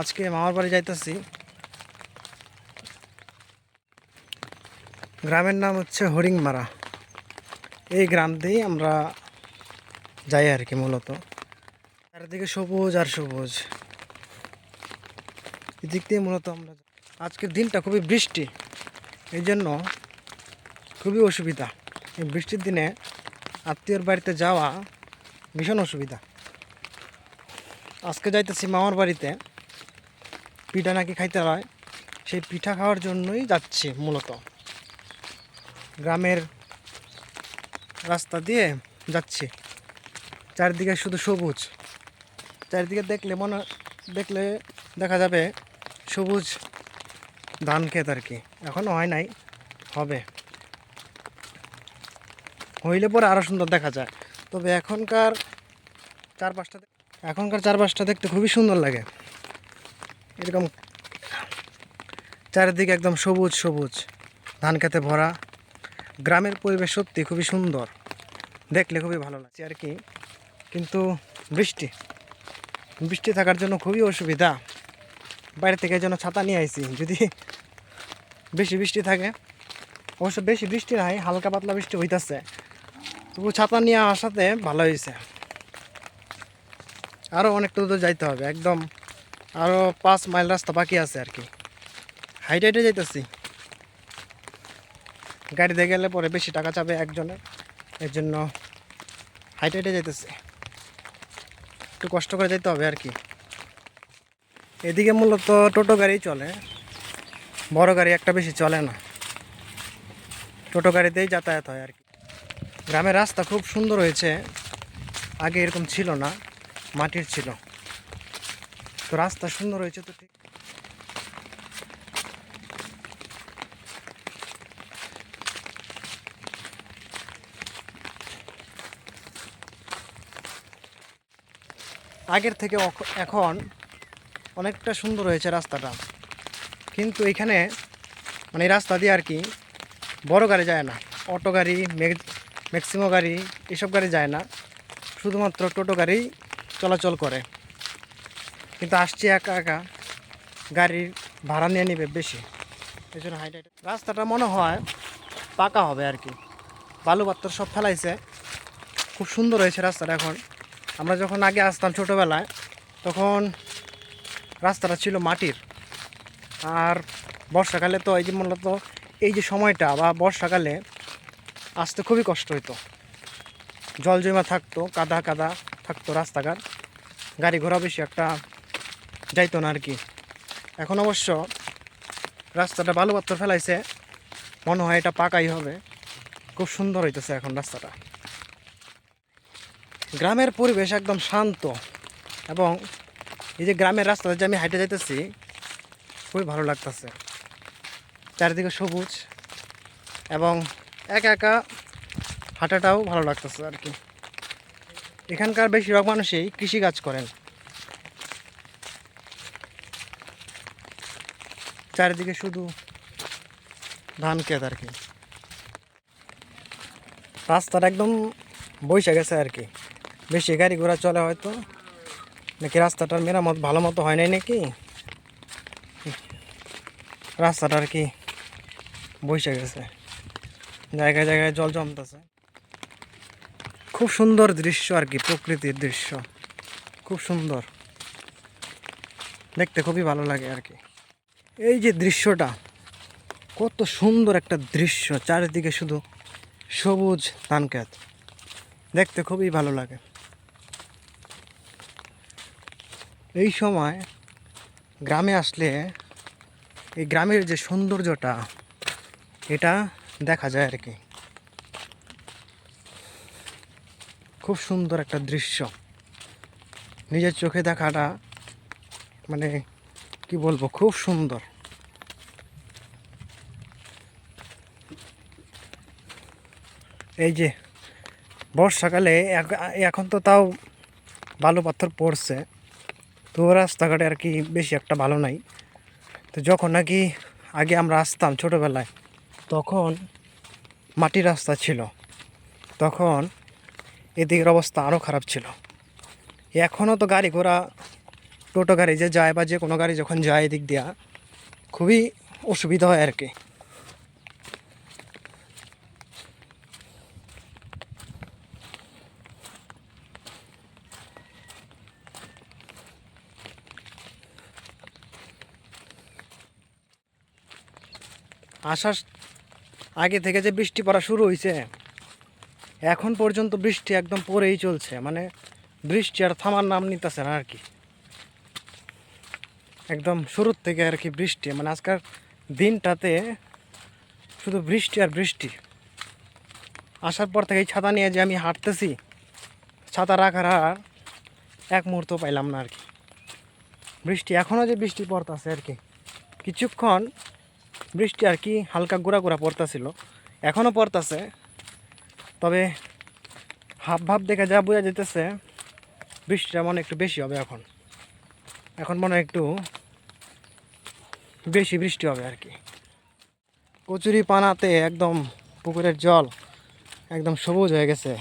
আজকে মামার বাড়ি যাইতেছি। গ্রামের নাম হচ্ছে হরিংমারা। এই গ্রাম দিয়েই আমরা যাই আর কি মূলত। চারিদিকে সবুজ আর সবুজ। এদিক দিয়ে মূলত আমরা আজকের দিনটা খুবই বৃষ্টি। এই জন্য খুবই অসুবিধা। এই বৃষ্টির দিনে আত্মীয়র বাড়িতে যাওয়া ভীষণ অসুবিধা। আজকে যাইতেছি মামার বাড়িতে। পিঠা নাকি খাইতে হয়, সেই পিঠা খাওয়ার জন্যই যাচ্ছি মূলত। গ্রামের রাস্তা দিয়ে যাচ্ছি। চারিদিকে শুধু সবুজ। চারিদিকে দেখলে মনে, দেখলে দেখা যাবে সবুজ ধান ক্ষেত আর কি। এখনও হয় নাই, হবে। হইলে পরে আরও সুন্দর দেখা যায়। তবে এখনকার চারপাশটা এখনকার চারপাশটা দেখতে খুবই সুন্দর লাগে। এরকম চারিদিকে একদম সবুজ সবুজ, ধান খেতে ভরা। গ্রামের পরিবেশ সত্যি খুবই সুন্দর। দেখলে খুবই ভালো লাগছে আর কি। কিন্তু বৃষ্টি বৃষ্টি থাকার জন্য খুবই অসুবিধা। বাইরে থেকে যেন ছাতা নিয়ে আইছি, যদি বেশি বৃষ্টি থাকে। অবশ্য বেশি বৃষ্টি নাই, হালকা পাতলা বৃষ্টি হইতাছে। তবু ছাতা নিয়ে আসাতে ভালো হয়েছে আরও অনেকটা দূর যাইতে হবে, একদম আরও পাঁচ মাইল রাস্তা বাকি আছে আর কি। হাইটে হাইটে যাইতেছি। গাড়িতে গেলে পরে বেশি টাকা চাবে একজনের এর জন্য হাইটে হাইটে যাইতেছে। একটু কষ্ট করে যেতে হবে আর কি। এদিকে মূলত টোটো গাড়ি চলে। বড় গাড়ি একটা বেশি চলে না। টোটো গাড়িতেই যাতায়াত হয় আর কি। গ্রামের রাস্তা খুব সুন্দর হয়েছে। আগে এরকম ছিল না। মাটির ছিল। তো রাস্তা সুন্দর হয়েছে তো ঠিক। আগের থেকে এখন অনেকটা সুন্দর হয়েছে রাস্তাটা। কিন্তু এখানে মানে রাস্তা দিয়ে আর কি বড় গাড়ি যায় না। অটো গাড়ি ম্যাক্সিমো গাড়ি, এসব গাড়ি যায় না। শুধুমাত্র টোটো গাড়ি চলাচল করে। কিন্তু আসছে একা একা গাড়ির ভাড়া নিয়ে নেবে বেশি। এই জন্য হাইট রাস্তাটা মনে হয় পাকা হবে আর কি। বালু পাত্তর সব ফেলাইছে। খুব সুন্দর হয়েছে রাস্তাটা এখন। আমরা যখন আগে আসতাম ছোটোবেলায়, তখন রাস্তাটা ছিল মাটির। আর বর্ষাকালে তো এই যে মূলত এই যে সময়টা বা বর্ষাকালে আসতে খুবই কষ্ট হতো জল জমা থাকতো, কাদা কাদা থাকতো রাস্তাঘাট। গাড়ি ঘোড়া বেশি একটা যাইতো না আর কি এখন অবশ্য রাস্তাটা বালু পাত্র ফেলাইছে, মনে হয় এটা পাকাই হবে। খুব সুন্দর হইতেছে এখন রাস্তাটা। গ্রামের পরিবেশ একদম শান্ত এবং এই যে গ্রামের রাস্তাতে যে আমি হাইটে যাইতেছি, খুবই ভালো লাগতেছে। চারিদিকে সবুজ এবং একা একা হাঁটাটাও ভালো লাগতেছে আর কি এখানকার বেশিরভাগ মানুষই কৃষিকাজ করেন। চারিদিকে শুধু ধান ক্ষেত আর কি। রাস্তাটা একদম বৈশা গেছে আর কি। বেশি গাড়ি ঘোড়া চলে হয়তো। নাকি রাস্তাটার মেরামত ভালো মতো হয় নাই নাকি? রাস্তাটা আর কি বৈশা গেছে। জায়গায় জায়গায় জল জমতেছে। খুব সুন্দর দৃশ্য আর কি, প্রকৃতির দৃশ্য। খুব সুন্দর। দেখতে খুবই ভালো লাগে আর কি। এই যে দৃশ্যটা, কত সুন্দর একটা দৃশ্য, চারিদিকে শুধু সবুজ ধান দেখতে খুবই ভালো লাগে। এই সময় গ্রামে আসলে এই গ্রামের যে সৌন্দর্যটা, এটা দেখা যায় আর কি। খুব সুন্দর একটা দৃশ্য। নিজের চোখে দেখাটা মানে কি বলব, খুব সুন্দর। এই যে, বর্ষাকালে এখন তো তাও বালু পাথর পড়ছে, তো রাস্তাঘাটে আর কি বেশি একটা ভালো নাই। তো যখন নাকি আগে আমরা আসতাম ছোটোবেলায়, তখন মাটির রাস্তা ছিল, তখন এদিকের অবস্থা আরও খারাপ ছিল। এখনও তো গাড়ি ঘোড়া টোটো গাড়ি যে যায় বা যে কোনো গাড়ি যখন যায় এদিক দিয়া, খুবই অসুবিধা হয় আর কি আসার আগে থেকে যে বৃষ্টি পড়া শুরু হয়েছে এখন পর্যন্ত বৃষ্টি একদম পড়েই চলছে। মানে বৃষ্টি আর থামার নাম নিতেছে না আর কি একদম শুরুর থেকে আর কি বৃষ্টি মানে আজকাল দিনটাতে শুধু বৃষ্টি আর বৃষ্টি। আসার পর থেকে এই ছাতা নিয়ে যে আমি হাঁটতেছি, ছাতা রাখার আর এক মুহূর্ত পাইলাম না আর কি। বৃষ্টি এখনও যে বৃষ্টি পড়তেছে আর কি। কিছুক্ষণ বৃষ্টি আর কি হালকা গুঁড়া গুঁড়া পড়তেছিল এখনও পড়তেছে। তবে হাব ভাব দেখে যা বোঝা যেতেছে বৃষ্টিটা মনে একটু বেশি হবে এখন। এখন মনে একটু বেশি বৃষ্টি হবে আর কি। কচুরি পানাতে একদম পুকুরের জল একদম সবুজ হয়ে গেছে।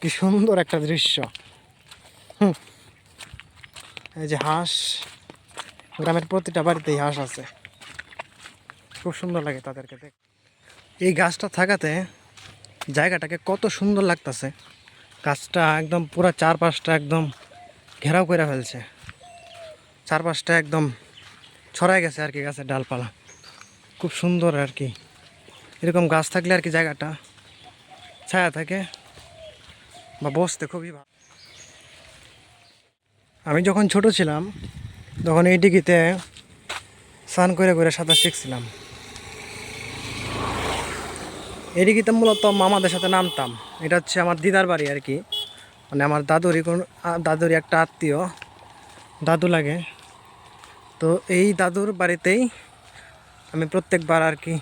কি সুন্দর একটা দৃশ্য। এই যে হাঁস, গ্রামের প্রতিটা বাড়িতেই হাঁস আছে। খুব সুন্দর লাগে তাদেরকে দেখ। এই গাছটা থাকাতে জায়গাটাকে কত সুন্দর লাগতেছে। গাছটা একদম পুরো চারপাশটা একদম ঘেরাও করে ফেলছে। চারপাশটা একদম ছড়ায় গেছে আর কি গাছের ডালপালা। খুব সুন্দর আর কি। এরকম গাছ থাকলে আর কি জায়গাটা ছায়া থাকে বা বসতে খুবই ভালো। আমি যখন ছোট ছিলাম, তখন এই ডিগিতে স্নান করে করে সাঁতার শিখছিলাম। এই ডিগিতে মূলত মামাদের সাথে নামতাম। এটা হচ্ছে আমার দিদার বাড়ি আর কি। মানে আমার দাদুরই কোন দাদুরই একটা আত্মীয়। দাদু লাগে। তো এই দাদুর বাড়িতেই আমি প্রত্যেকবার আর কি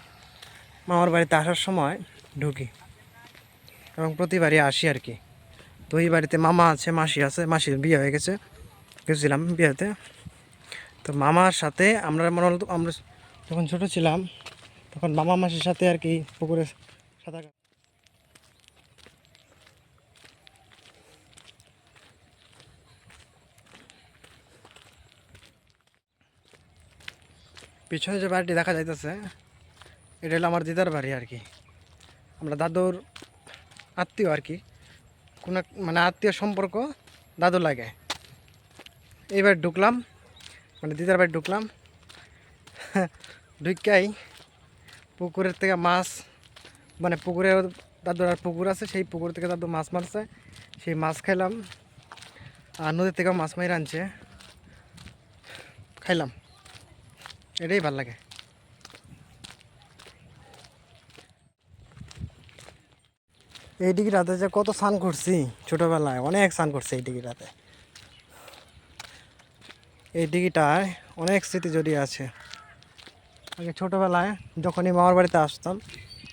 মামার বাড়িতে আসার সময় ঢুকি এবং প্রতিবারই আসি আর কি। তো এই বাড়িতে মামা আছে, মাসি আছে, মাসির বিয়ে হয়ে গেছে, গেছিলাম বিয়েতে। তো মামার সাথে আমরা মনে হলো আমরা যখন ছোটো ছিলাম, তখন মামা মাসির সাথে আর কি পুকুরে সাঁতার পিছনে যে বাড়িটি দেখা যাইতেছে, এটা হলো আমার দিদার বাড়ি আর কি। আমরা দাদুর আত্মীয় আর কি। কোনো মানে আত্মীয় সম্পর্ক দাদু লাগে। এইবার ঢুকলাম মানে দিদার বাড়ি ঢুকলাম। ঢুকাই পুকুরের থেকে মাছ মানে পুকুরে দাদুর আর পুকুর আছে, সেই পুকুর থেকে দাদু মাছ মারছে। সেই মাছ খাইলাম, আর নদীর থেকেও মাছ মাইর আনছে। খাইলাম। এটাই ভালো লাগে। এই ডিগ্রিটাতে যে কত স্নান করছি, ছোটোবেলায় অনেক স্নান করছি এই ডিগ্রিটাতে এই ডিগ্রিটায় অনেক স্মৃতি জড়িয়ে আছে। আগে ছোটোবেলায় যখনই মামার বাড়িতে আসতাম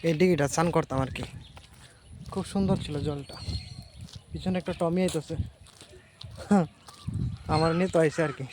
এই ডিগ্রিটা স্নান করতাম আর কি। খুব সুন্দর ছিল জলটা। পিছনে একটা টমি আইতেছে। আমার নিয়ে তো আইসে আর কি।